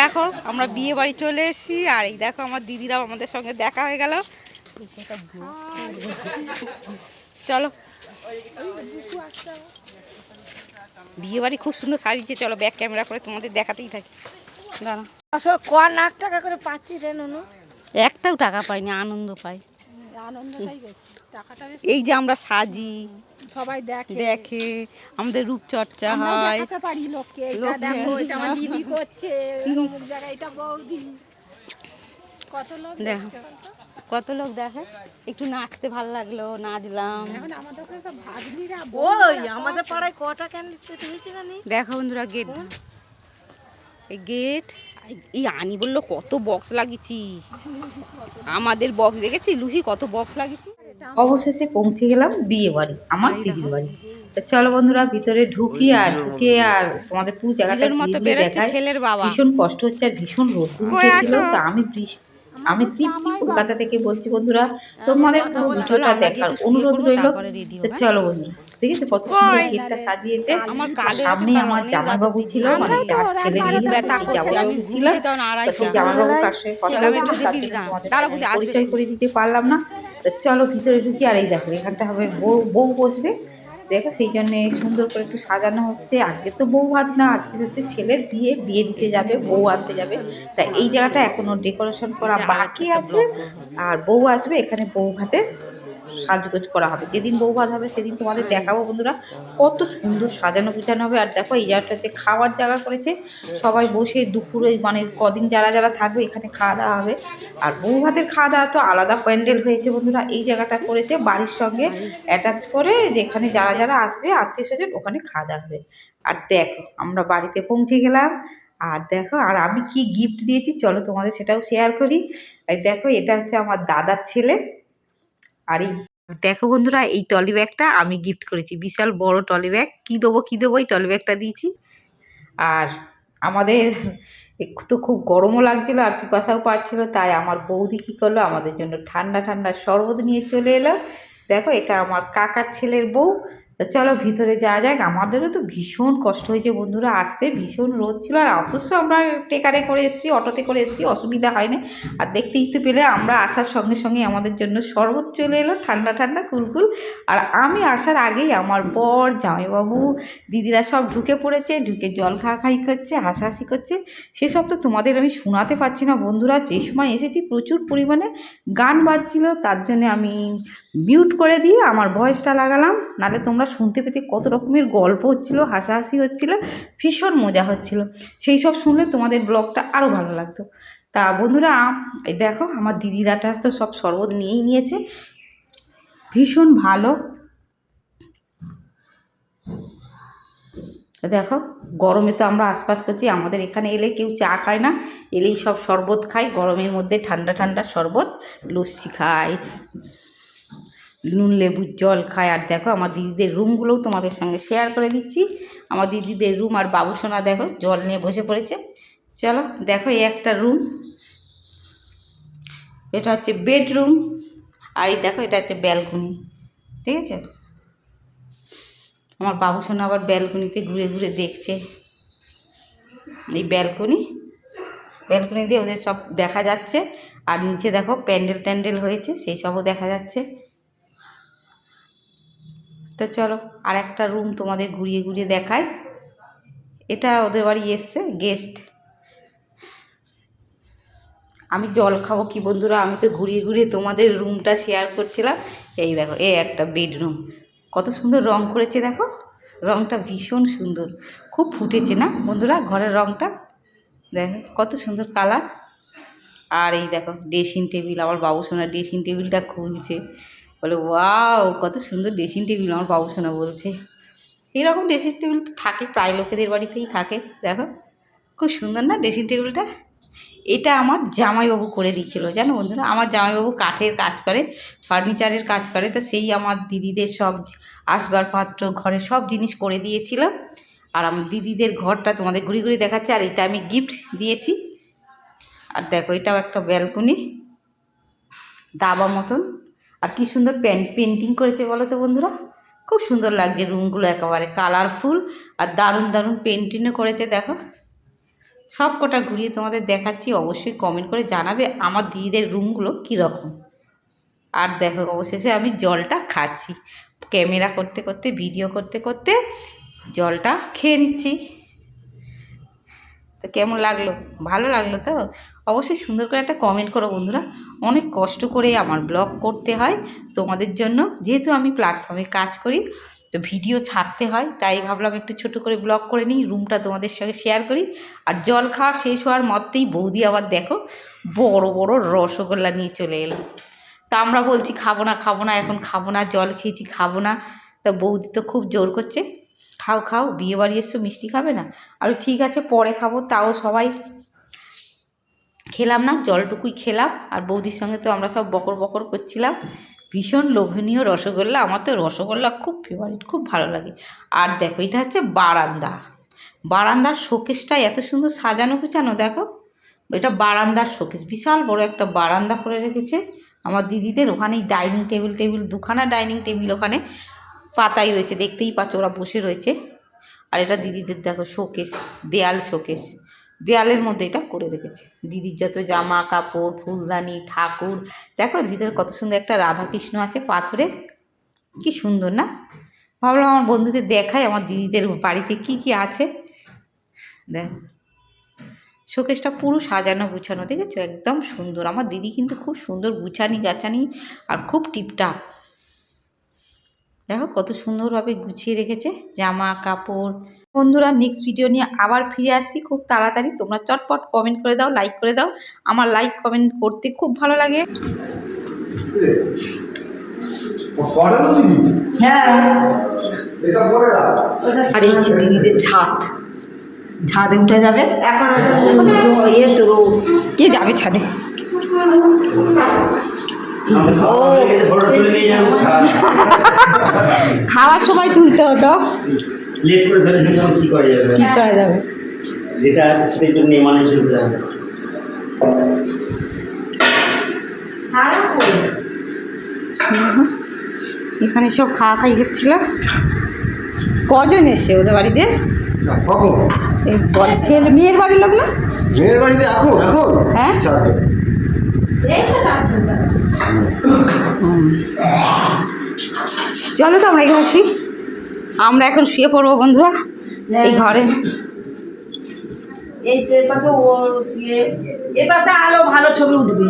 দেখো আমরা বিয়ে বাড়ি চলে এসেছি আর এই দেখো আমার দিদিরাও আমাদের সঙ্গে দেখা হয়ে গেল। চলো। বিয়ে বাড়ি খুব সুন্দর সাজিয়েছে চলো ব্যাক ক্যামেরা করে তোমাদের দেখাতেই থাকি। দাঁড়া ক লাখ টাকা করে পাচ্ছি রে নুনু? একটাও টাকা পাইনি আনন্দ পাই। বেশি। এই যে আমরা সাজি সবাই দেখে। দেখে আমাদের রূপচর্চা হয়। দেখাতে পারি লোককে এটা দেখো এটা আমার দিদি করছে অমুক জায়গায় এটা বৌদি। কত লোক দেখো। কত লোক দেখে। একটু নাচতে ভালো লাগল নাচলাম। এখন আমাদের ওখানে সব ভাগ্নিরা ওই আমাদের পাড়ায় কটা ক্যান্ডিডেট হয়েছে জানি? দেখো বন্ধুরা গেট এই গেট এই আনি বলল কত বক্স লাগিয়েছি। আমাদের বক্স দেখেছি লুসি কত বক্স লাগিয়েছি? অবশেষে পৌঁছে গেলাম বিয়ে বাড়ি আমার দিদির বাড়ি। তো চলো বন্ধুরা ভিতরে ঢুকি আর ঢুকে আর তোমাদের পুরো জায়গাটা বাবা। ভীষণ কষ্ট হচ্ছে আর ভীষণ রোদ উঠেছিল? তা আমি বৃষ্টি আমি তৃপ্তি কলকাতা থেকে বলছি বন্ধুরা তোমাদের পুরো ভিডিওটা দেখার অনুরোধ রইল। তো চলো বন্ধুরা দেখেছ কত সুন্দর? গেটটা সাজিয়েছে। আমার আর কালে সামনে আমার অনেক জামাইবাবু ছিল মানে যার ছেলে জামাইবাবু ছিল। সেই জামাইবাবু তার সঙ্গে কথা ঠিক। পরিচয় করে দিতে পারলাম না। তো চলো ভিতরে ঢুকি আর এই দেখো, এখানটা হবে বউ বউ বসবে। দেখো সেই জন্যে সুন্দর করে একটু সাজানো হচ্ছে। আজকে তো বউ ভাত না, আজকে হচ্ছে ছেলের বিয়ে বিয়ে দিতে যাবে, বউ আনতে যাবে। তা এই জায়গাটা এখনও ডেকোরেশন করা বাকি আছে। আর বউ আসবে এখানে বউ ভাতে। সাজগোজ করা হবে। যেদিন বউ ভাত হবে, সেদিন তোমাদের দেখাবো বন্ধুরা। কত সুন্দর সাজানো গুছানো হবে। আর দেখো, এই জায়গাটা হচ্ছে খাওয়ার জায়গা করেছে। সবাই বসে দুপুরে মানে কদিন যারা যারা থাকবে, এখানে খাওয়া দাওয়া হবে। আর বউ ভাতের খাওয়া দাওয়া তো আলাদা প্যান্ডেল হয়েছে বন্ধুরা। এই জায়গাটা করেছে বাড়ির সঙ্গে অ্যাটাচ করে, যেখানে যারা যারা আসবে, আত্মীয় স্বজন, ওখানে খাওয়া দাওয়া হবে। আর দেখো, আমরা বাড়িতে পৌঁছে গেলাম। আর দেখো, আর আমি কি গিফট দিয়েছি, চলো তোমাদের সেটাও শেয়ার করি। আর দেখো, এটা হচ্ছে আমার দাদার ছেলে। আর এই দেখো বন্ধুরা, এই টলি ব্যাগটা আমি গিফট করেছি। বিশাল বড় টলি ব্যাগ। কী দেবো কী দেবো, এই টলি ব্যাগটা দিয়েছি। আর আমাদের তো খুব গরমও লাগছিল আর পিপাসাও পাচ্ছিলো, তাই আমার বৌদি কী করল, আমাদের জন্য ঠান্ডা ঠান্ডা শরবত নিয়ে চলে এলো। দেখো, এটা আমার কাকার ছেলের বউ। তো চলো ভিতরে যাওয়া যাক। আমাদেরও তো ভীষণ কষ্ট হয়েছে বন্ধুরা, আসতে ভীষণ রোদ ছিল। আর অবশ্য আমরা টেকারে করে এসেছি, অটোতে করে এসেছি, অসুবিধা হয় না আর দেখতেই তো পেলে আমরা আসার সঙ্গে সঙ্গে আমাদের জন্য শরবত চলে এলো, ঠান্ডা ঠান্ডা কুলকুল আর আমি আসার আগেই আমার বর, জামাইবাবু, দিদিরা সব ঢুকে পড়েছে, ঢুকে জল খাওয়া খাই করছে, হাসাহাসি করছে। সেসব তো তোমাদের আমি শোনাতে পারছি না বন্ধুরা। যে সময় এসেছি প্রচুর পরিমাণে গান বাজছিল, তার জন্য আমি মিউট করে দিয়ে আমার ভয়েসটা লাগালাম। নালে তোমরা শুনতে পেতে কত রকমের গল্প হচ্ছিল, হাসাহাসি হচ্ছিল, ভীষণ মজা হচ্ছিল। সেই সব শুনলে তোমাদের ব্লগটা আরও ভালো লাগতো। তা বন্ধুরা, এই দেখো আমার দিদিরাটা তো সব শরবত নিয়েই নিয়েছে। ভীষণ ভালো। দেখো, গরমে তো আমরা আশপাশ করছি, আমাদের এখানে এলে কেউ চা খায় না। এলেই সব শরবত খায় গরমের মধ্যে ঠান্ডা ঠান্ডা শরবত, লস্যি খায় নুন লেবুর জল খায়। আর দেখো আমার দিদিদের রুমগুলোও তোমাদের সঙ্গে শেয়ার করে দিচ্ছি। আমার দিদিদের রুম আর বাবুসোনা দেখো জল নিয়ে বসে পড়েছে। চলো দেখো এই একটা রুম এটা হচ্ছে বেডরুম আর এই দেখো এটা হচ্ছে ব্যালকনি ঠিক আছে আমার বাবুসোনা আবার ব্যালকনিতে ঘুরে ঘুরে দেখছে। এই ব্যালকনি ব্যালকনি দিয়ে ওদের সব দেখা যাচ্ছে। আর নিচে দেখো প্যান্ডেল ট্যান্ডেল হয়েছে, সেই সবও দেখা যাচ্ছে। তো চলো আর একটা রুম তোমাদের ঘুরিয়ে ঘুরিয়ে দেখায় এটা ওদের বাড়ি এসছে গেস্ট আমি জল খাব কি বন্ধুরা? আমি তো ঘুরিয়ে ঘুরিয়ে তোমাদের রুমটা শেয়ার করছিলাম। এই দেখো এ একটা বেডরুম কত সুন্দর রং করেছে দেখো। রংটা ভীষণ সুন্দর। খুব ফুটেছে না বন্ধুরা ঘরের রংটা? দেখো, কত সুন্দর কালার আর এই দেখো ড্রেসিং টেবিল আমার বাবুসোনা ড্রেসিং টেবিলটা খুলছে। বলে, ওয়াও, কত সুন্দর ড্রেসিং টেবিল আমার বাবুসোনা বলছে। এরকম ড্রেসিং টেবিল তো থাকে, প্রায় লোকেদের বাড়িতেই থাকে, দেখো। খুব সুন্দর না ড্রেসিং টেবিলটা এটা আমার জামাইবাবু করে দিচ্ছিল জানো বন্ধুরা? আমার জামাইবাবু কাঠের কাজ করে, ফার্নিচারের কাজ করে, তো সেই আমার দিদিদের সব আসবাবপত্র ঘরে সব জিনিস করে দিয়েছিল। আর আমার দিদিদের ঘরটা তোমাদের ঘুরি ঘুরি দেখাচ্ছে, আর এটা আমি গিফট দিয়েছি। আর দেখো, এটাও একটা ব্যালকনি দাবা মতন। আর কি সুন্দর পেন পেন্টিং করেছে বলো তো বন্ধুরা? খুব সুন্দর লাগছে রুমগুলো একেবারে কালারফুল আর দারুণ দারুণ পেন্টিংও করেছে, দেখো। সব কটা ঘুরিয়ে তোমাদের দেখাচ্ছি, অবশ্যই কমেন্ট করে জানাবে আমার দিদিদের রুমগুলো কীরকম। আর দেখো, অবশেষে আমি জলটা খাচ্ছি। ক্যামেরা করতে করতে ভিডিও করতে করতে জলটা খেয়ে নিচ্ছি। তো কেমন লাগল? ভালো লাগল তো? অবশ্যই সুন্দর করে একটা কমেন্ট করো বন্ধুরা। অনেক কষ্ট করে আমার ব্লগ করতে হয়। তোমাদের জন্য যেহেতু আমি প্ল্যাটফর্মে কাজ করি, তো ভিডিও ছাড়তে হয়। তাই ভাবলাম একটু ছোট করে ব্লগ করে নিই রুমটা তোমাদের সঙ্গে শেয়ার করি। আর জল খাওয়া শেষ হওয়ার মতেই বৌদি আবার দেখো, বড় বড় রসগোল্লা নিয়ে চলে এলাম তা আমরা বলছি, খাব না খাব না, এখন খাব না, জল খেয়েছি, খাব না। তা বৌদি তো খুব জোর করছে। খাও খাও, বিয়ে বাড়ি এসছো, মিষ্টি খাবে না? আর ঠিক আছে, পরে খাব, তাও সবাই খেলাম না, জলটুকুই খেলাম, আর বৌদির সঙ্গে তো আমরা সব বকর বকর করছিলাম। ভীষণ লোভনীয় রসগোল্লা, আমার তো রসগোল্লা খুব ফেভারিট খুব ভালো লাগে। আর দেখো, এটা হচ্ছে বারান্দা। বারান্দার শোকেসটা এত সুন্দর সাজানো গুছানো, দেখো। এটা বারান্দার শোকেস বিশাল বড় একটা বারান্দা করে রেখেছে। আমার দিদিদের ওখানেই ডাইনিং টেবিল টেবিল দুখানা ডাইনিং টেবিল ওখানে। পাতাই রয়েছে, দেখতেই পাচ্ছ ওরা বসে রয়েছে। আর এটা দিদিদের দেখো শোকেস, দেয়াল শোকেস। দেয়ালের মধ্যে এটা করে রেখেছে। দিদির যত জামা কাপড় ফুলদানি, ঠাকুর, দেখো এর ভিতরে কত সুন্দর একটা রাধাকৃষ্ণ আছে পাথরের। কি সুন্দর না? ভাবলাম আমার বন্ধুদের দেখাই আমার দিদিদের বাড়িতে কি কি আছে। দেখ, শোকেসটা পুরো সাজানো গুছানো, দেখেছ? একদম সুন্দর। আমার দিদি কিন্তু খুব সুন্দর গুছানি গাছানি আর খুব টিপটাপ। দেখো কত সুন্দরভাবে গুছিয়ে রেখেছে জামা কাপড়। বন্ধুরা নেক্সট ভিডিও নিয়ে আবার ফিরে আসছি। খুব তাড়াতাড়ি তোমরা চটপট কমেন্ট করে দাও লাইক করে দাও। আমার লাইক কমেন্ট করতে খুব ভালো লাগে। হ্যাঁ। আর এই দিদিদের ছাদ ছাদে উঠে যাবে? এখন কে যাবে ছাদে? খাওয়ার সময় তুলতে হতো। লেট করে ফেলেছেন কী করা যাবে? কি করা যাবে? যেটা আছে সেটাই তো নিয়ে মানে চলতে হবে এখানে সব খাওয়া খাই হচ্ছিল। কজন এসছে ওদের বাড়িতে? কখন? এই ছেলে মেয়ের বাড়ির লোক না? মেয়ের বাড়িতে এখন এখন? হ্যাঁ? চলো তো আমরা এখানে শুই আমরা এখন শুয়ে পড়ব বন্ধুরা, এই ঘরে। এই পাশে ওর ইয়ে এ পাশে আলো ভালো ছবি উঠবে।